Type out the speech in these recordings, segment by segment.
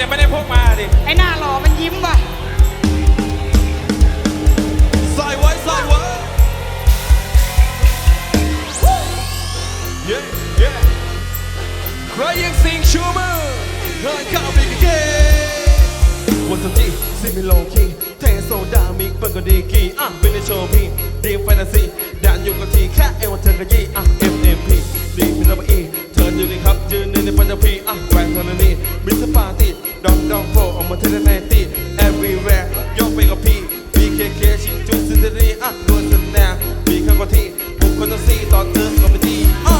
แต่ไม่ได้พกมาดิไอ้หน้าหล่อมันยิ้มว่ะใส่ไว้ใส่ไว้ yeah yeah ใครยังสิงชูมือเฮ้ยเข้าไปกันเกวันสุดที่ซิมิโลคิงเทโซดามิกเป็นก็ดีกีอะบิลลี่โชว์พี่ดีแฟนตาซีด่นอยู่กับทีแค่เอวันเธอก็ยี่อะ FMP ดีเป็ระเบีย กินอยู่นี่ครับยืนหนึ่งในปัญจพีอะแหวนเท่านั้นนี่มิสปาร์ตี้ดองดองโฟออกมาเทนในตี้ everywhere ยกไปกับพี่ BKK ชิจูซินเดอรี่อะโดนลสแนร์มีข้างกว่าที่บุคคลต้องซีตอนเจอกับไม่ดีอะ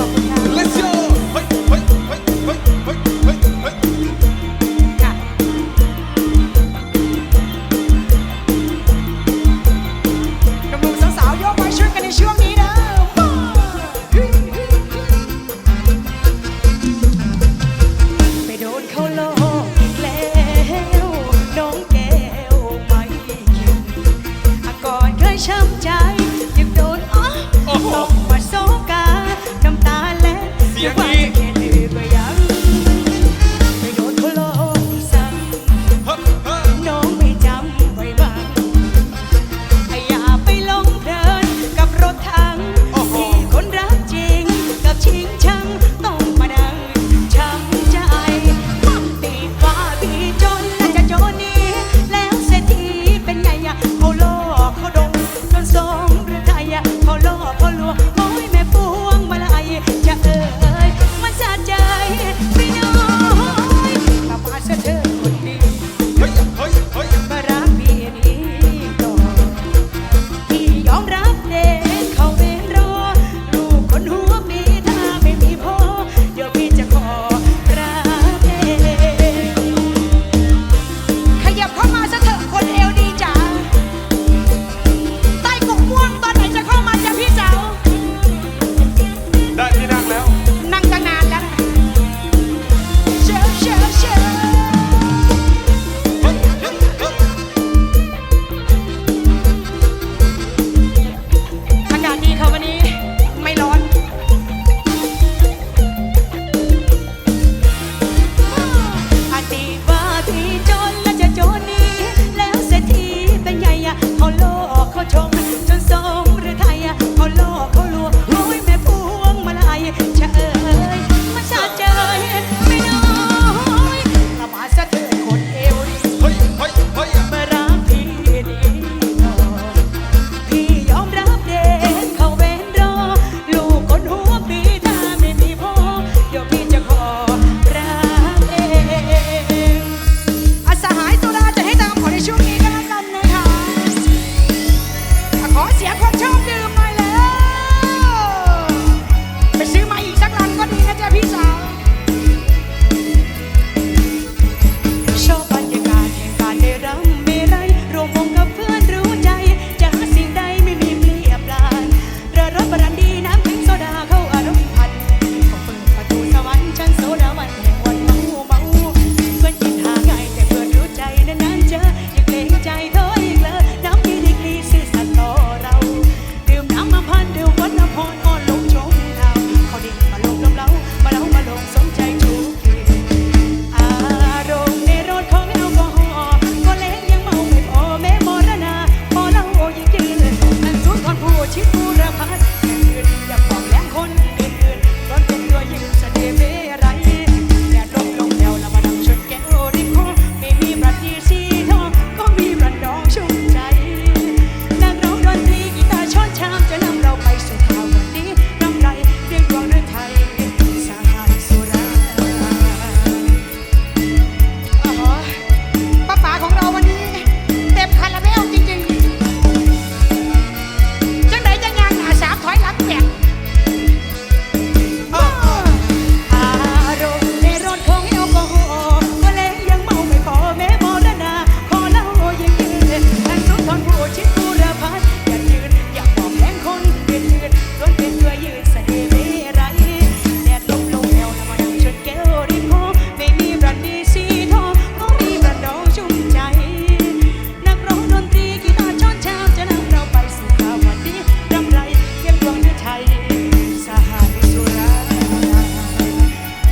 take two.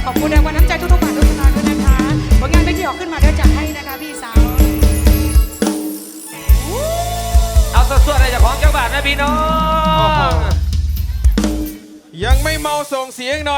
อบคุณแรงวันน้ำใจทุกๆบาททุกสตางค์ด้วยนะคะผลงานไม่ที่ออกขึ้นมาเดี๋ยวจัดให้นะคะพี่สาว เอาสดๆเลยจากของเจ้าบาทนะพี่น้อง ยังไม่เมาส่งเสียงหน่อย